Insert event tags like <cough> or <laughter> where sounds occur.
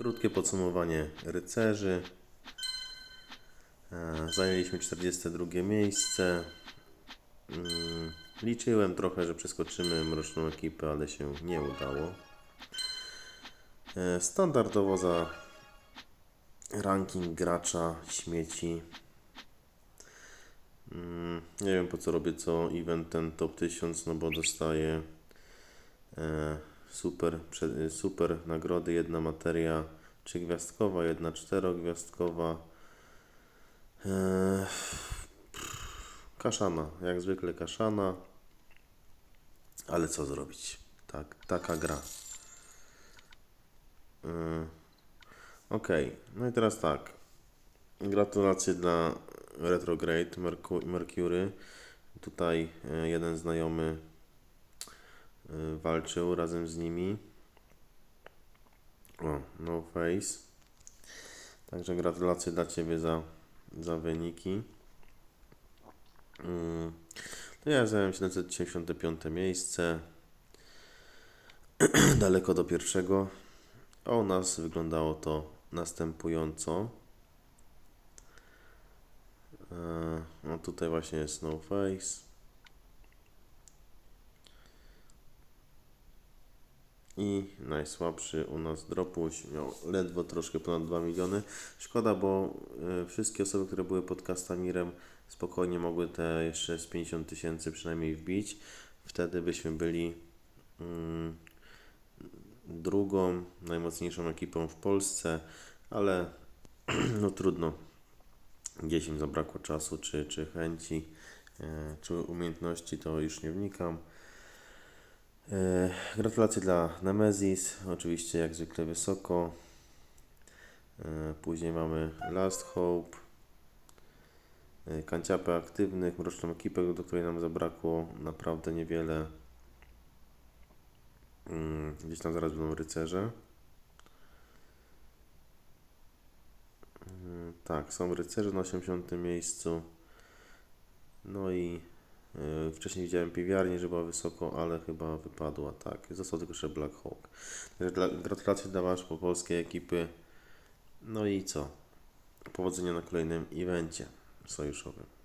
Krótkie podsumowanie rycerzy. E, Zajęliśmy 42 miejsce. Mm, Liczyłem trochę, że przeskoczymy mroczną ekipę, ale się nie udało. E, Standardowo za ranking gracza śmieci. Mm, Nie wiem po co robię co event ten top 1000, no bo dostaję e, super, super nagrody, jedna materia trzygwiazdkowa, jedna czterogwiazdkowa. E, Kaszana, jak zwykle kaszana. Ale co zrobić? Tak, taka gra. Yy, Okej, no i teraz tak. Gratulacje dla Retrograde Mercu- Mercury. Tutaj e, jeden znajomy walczył razem z nimi. O, no face. Także gratulacje dla Ciebie za, za wyniki. Mm, To ja zająłem 795 miejsce. <clears throat> Daleko do pierwszego. A u nas wyglądało to następująco. E, No tutaj właśnie jest Snowface. I najsłabszy u nas Dropuś miał ledwo troszkę ponad 2 miliony. Szkoda, bo e, wszystkie osoby, które były pod Castamirem spokojnie mogły te jeszcze z 50 tysięcy przynajmniej wbić. Wtedy byśmy byli mm, drugą najmocniejszą ekipą w Polsce, ale <clears throat> no trudno. Gdzieś im zabrakło czasu, czy, czy chęci, e, czy umiejętności, to już nie wnikam. E, Gratulacje dla Nemesis, oczywiście jak zwykle wysoko. E, Później mamy Last Hope, e, kanciapę aktywnych, mroczną ekipę, do której nam zabrakło naprawdę niewiele. Mm, Gdzieś tam zaraz będą rycerze. Tak, są rycerze na 80 miejscu. No i wcześniej widziałem piwiarnię, że była wysoko, ale chyba wypadła. Tak, został tylko jeszcze Black Hawk. Także dla, gratulacje dla Was po polskiej ekipy. No i co? Powodzenia na kolejnym evencie sojuszowym.